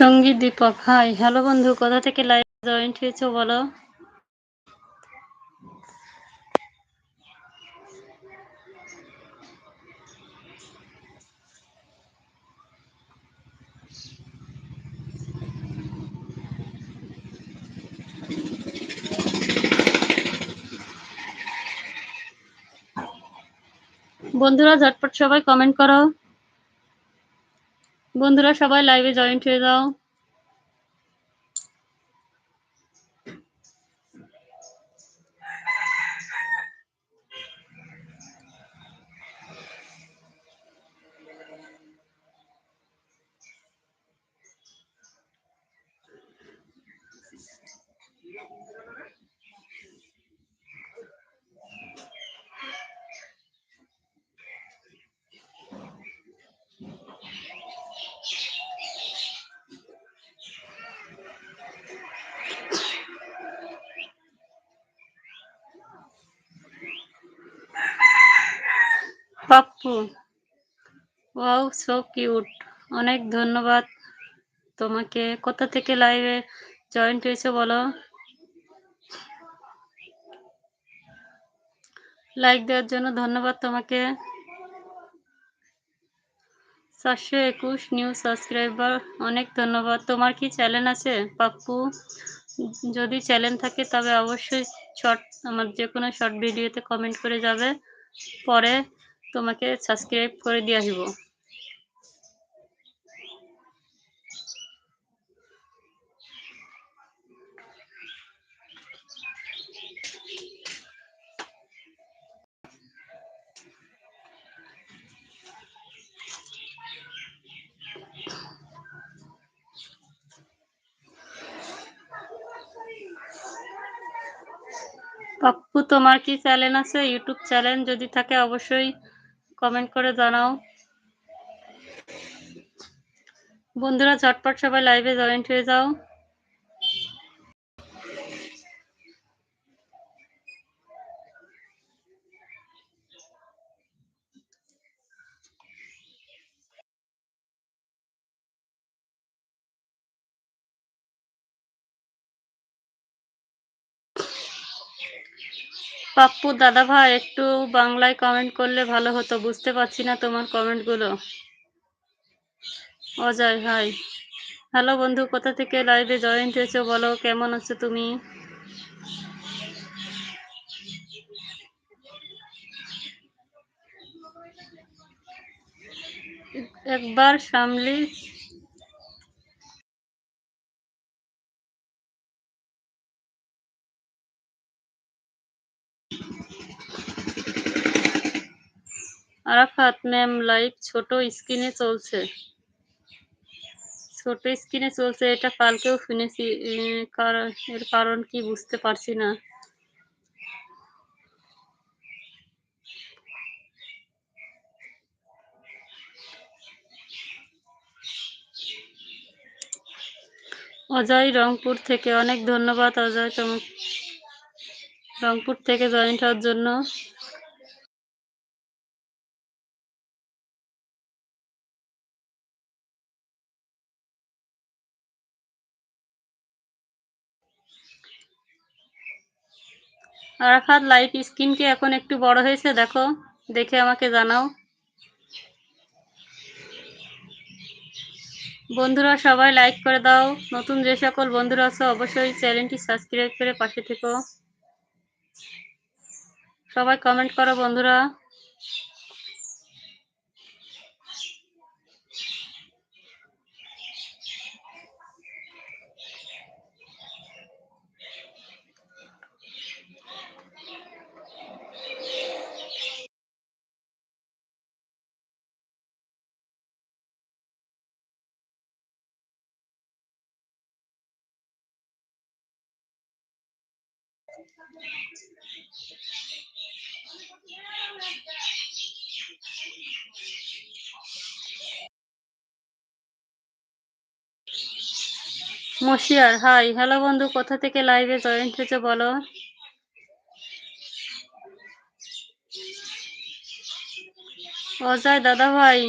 সংগীত Dipak hi hello বন্ধু, কোথা থেকে লাইভ জয়েন্ট হয়েছো বলো? বন্ধুরা, ঝটপট সবাই কমেন্ট করো। বন্ধুরা সবাই লাইভে জয়েন্ট হয়ে যাও। পাপ্পু। ওয়াও সো কিউট অনেক ধন্যবাদ। তোমাকে কোথা থেকে লাইভে জয়েন্ট হয়েছে বলো? লাইক দেওয়ার জন্য ধন্যবাদ তোমাকে। চারশো একুশ নিউ সাবস্ক্রাইবার অনেক ধন্যবাদ। তোমার কি চ্যানেল আছে, পাপ্পু? যদি চ্যানেল থাকে, তবে অবশ্যই শর্ট আমার যে কোনো শর্ট ভিডিওতে কমেন্ট করে যাবে। পরে তোমাকে সাবস্ক্রাইব করে দিয়ে আসব। পাপ্পু, তোমার কি চ্যানেল আছে? ইউটিউব চ্যানেল যদি থাকে অবশ্যই। কমেন্ট করে জানাও। বন্ধুরা ঝটপট সবাই লাইভে জয়েন্ট হয়ে যাও। পাপ্পু দাদা ভাই একটু বাংলায় কমেন্ট করলে ভালো হতো। বুঝতে পারছি না তোমার কমেন্টগুলো অজয় ভাই হ্যালো বন্ধু, কোথা থেকে লাইভে জয়েন্ট হয়েছো বলো? কেমন আছো তুমি? একবার সামলি আরাফাত ম্যাম লাইভ ছোট স্ক্রিনে চলছে। ছোট স্ক্রিনে চলছে, এটা কালকেও শুনেছি। এর কারণ কি বুঝতে পারছি না। অজয় রংপুর থেকে, অনেক ধন্যবাদ অজয় তোমার রংপুর থেকে জয়েন্ট হওয়ার জন্য। আরাফাত, লাইফ স্কিন কি এখন একটু বড় হয়েছে, দেখো, দেখে আমাকে জানাও। বন্ধুরা, সবাই লাইক করে দাও। নতুন যে সকল বন্ধুরা আছো, অবশ্যই চ্যানেলটি সাবস্ক্রাইব করে পাশে থেকো। সবাই কমেন্ট করো বন্ধুরা। মশিয়ার হাই হ্যালো বন্ধু, কোথা থেকে লাইভে জয়েন্ট হয়েছে বলো? অজয় দাদা ভাই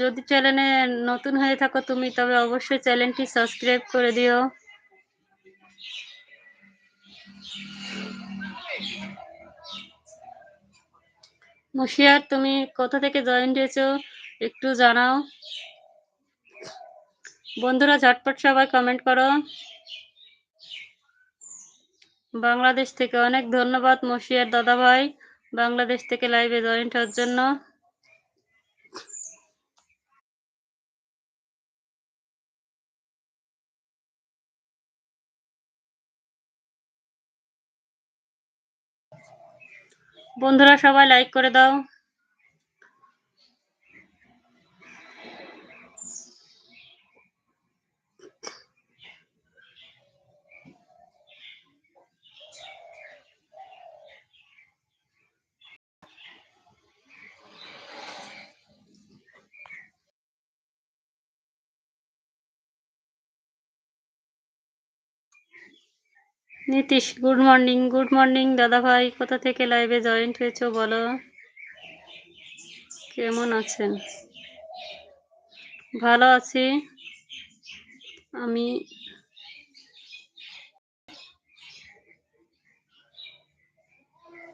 যদি চ্যানেলে নতুন হয়ে থাকো তুমি, তবে অবশ্যই চ্যানেলটি সাবস্ক্রাইব করে দিও। মুশিয়ার, তুমি কোথা থেকে জয়েন হয়েছো একটু জানাও। বন্ধুরা, ঝটপট সবাই কমেন্ট করো। বাংলাদেশ থেকে অনেক ধন্যবাদ মুশিয়ার দাদা ভাই বাংলাদেশ থেকে লাইভে জয়েন হওয়ার জন্য। বন্ধুরা সবাই লাইক করে দাও। Nitish, good morning good morning দাদা ভাই কোথা থেকে লাইভে জয়েন্ট হয়েছো বলো? কেমন আছেন? ভালো আছি। আমি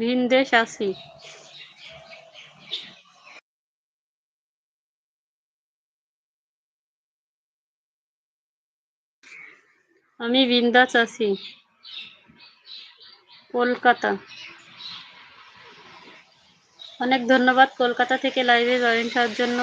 ভিনদেশ আছি। আমি বিন্দাস আছি। কলকাতা। অনেক ধন্যবাদ কলকাতা থেকে লাইভে জয়েন হওয়ার জন্য।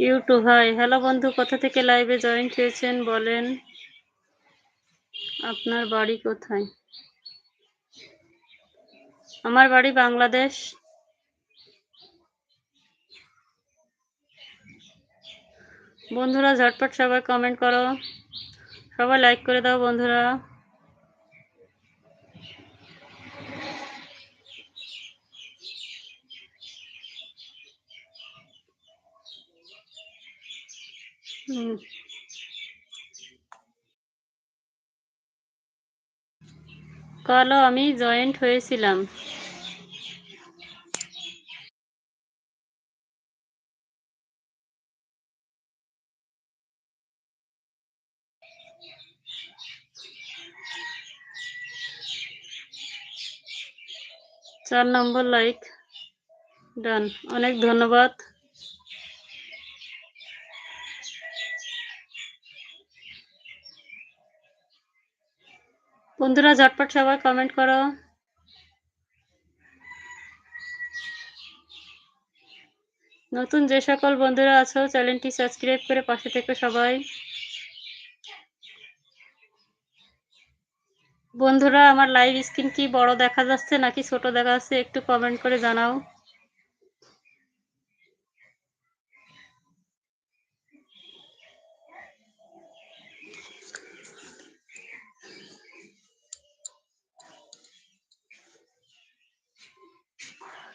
ইউটিউব হাই হ্যালো বন্ধু, কোথা থেকে লাইভে জয়েন হয়েছেন বলেন? আপনার বাড়ি কোথায়? আমার বাড়ি বাংলাদেশ। বন্ধুরা, ঝটপট সবাই কমেন্ট করো। সবাই লাইক করে দাও বন্ধুরা। কালও আমি জয়েন্ট হয়েছিলাম। চার নম্বর লাইক ডান অনেক ধন্যবাদ। বন্ধুরা, ঝটপট সবাই কমেন্ট করো। নতুন যে সকল বন্ধুরা আছো, চ্যানেলটি সাবস্ক্রাইব করে পাশে থেকে সবাই। বন্ধুরা, আমার লাইভ স্ক্রিন কি বড় দেখা যাচ্ছে নাকি ছোট দেখা যাচ্ছে একটু কমেন্ট করে জানাও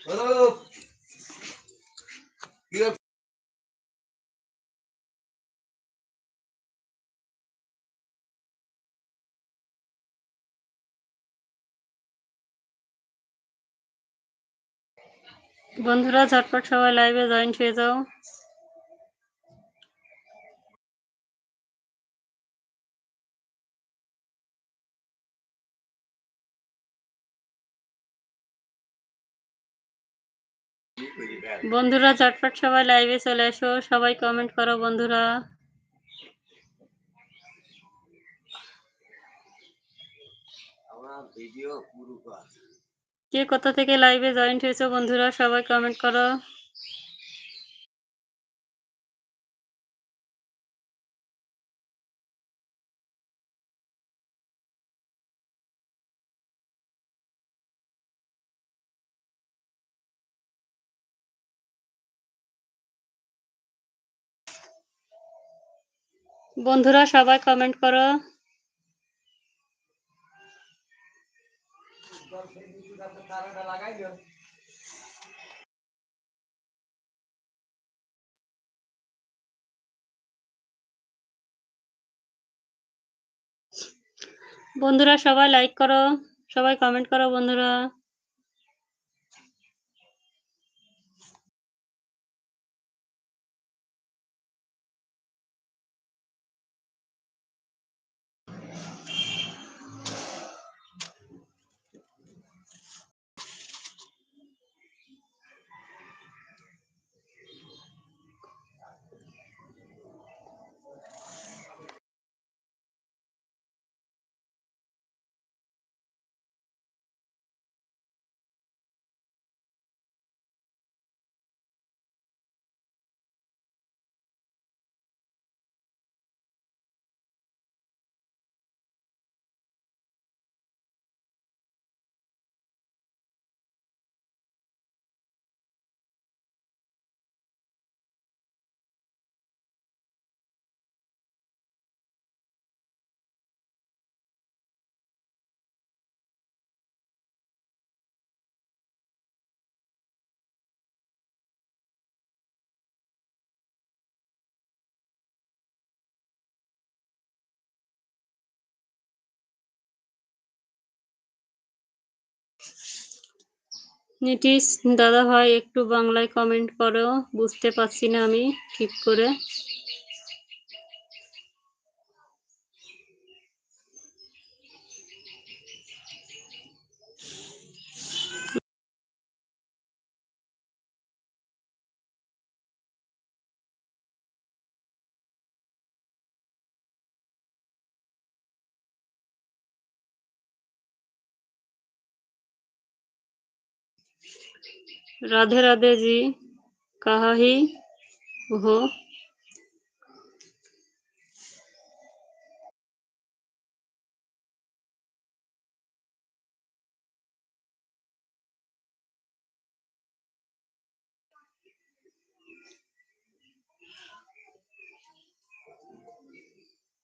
Hello. You বন্ধুরা, ঝটপট সবাই লাইভে জয়েন্ট হয়ে যাও। বন্ধুরা, ঝটপট সবাই লাইভে চলে এসো। সবাই কমেন্ট করো বন্ধুরা। ভিডিও পুরো কে কোথা থেকে লাইভে জয়েন্ট হয়েছো বন্ধুরা সবাই কমেন্ট করো। বন্ধুরা সবাই কমেন্ট করো। বন্ধুরা সবাই লাইক করো সবাই কমেন্ট করো বন্ধুরা। নিটিশ দাদা ভাই একটু বাংলায় কমেন্ট করো। বুঝতে পারছি না আমি ঠিক করে। राधे राधे जी कहा ही हो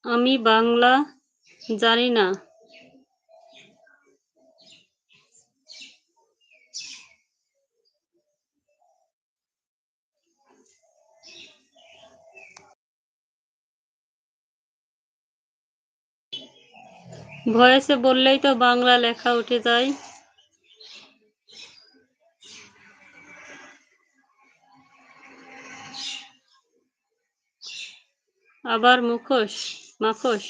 আমি বাংলা জানি না ভয়েসে বললেই তো বাংলা লেখা উঠে যায়। আবার মুখোশ মাখোশ।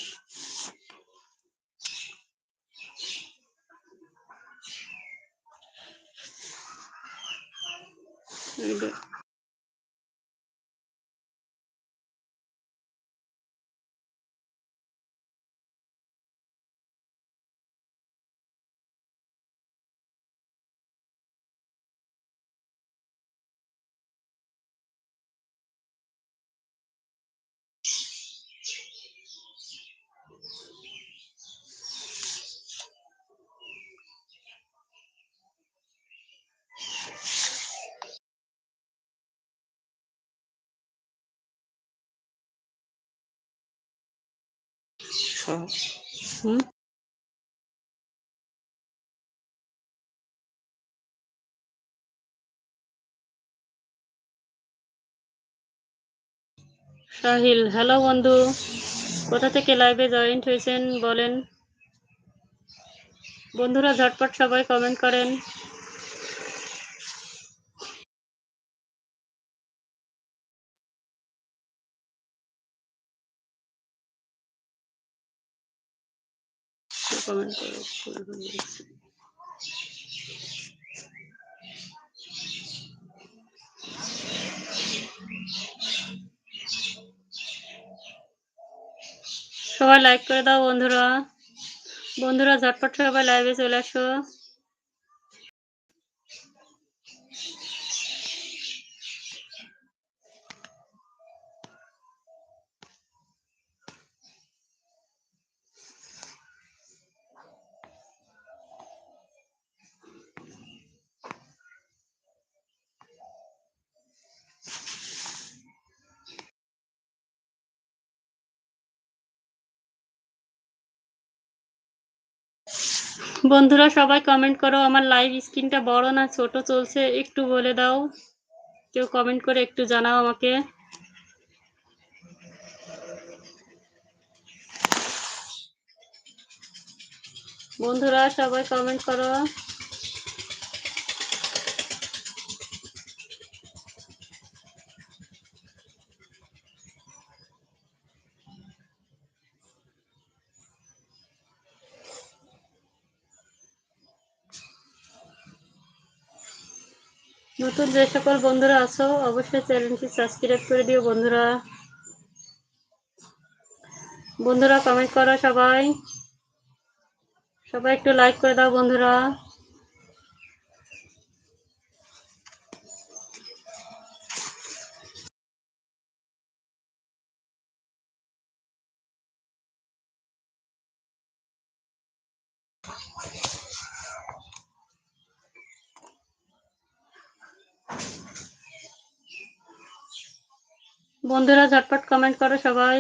যে, হুম সাহিল হ্যালো বন্ধু। কোথা থেকে লাইভে জয়েন্ট হয়েছেন বলেন? বন্ধুরা, ঝটপট সবাই কমেন্ট করেন। সবাই লাইক করে দাও বন্ধুরা। বন্ধুরা ঝটপট সবাই লাইভে চলে আসো। বন্ধুরা সবাই কমেন্ট করো, আমার লাইভ স্ক্রিনটা বড় না, ছোট চলছে, একটু বলে দাও। কেউ কমেন্ট করে একটু জানাও আমাকে। বন্ধুরা সবাই কমেন্ট করো। নতুন যে সকল বন্ধুরা আছো, অবশ্যই চ্যানেলটি সাবস্ক্রাইব করে দিও বন্ধুরা। বন্ধুরা কমেন্ট করো সবাই। সবাই একটু লাইক করে দাও বন্ধুরা। বন্ধুরা ঝটপট কমেন্ট করো সবাই।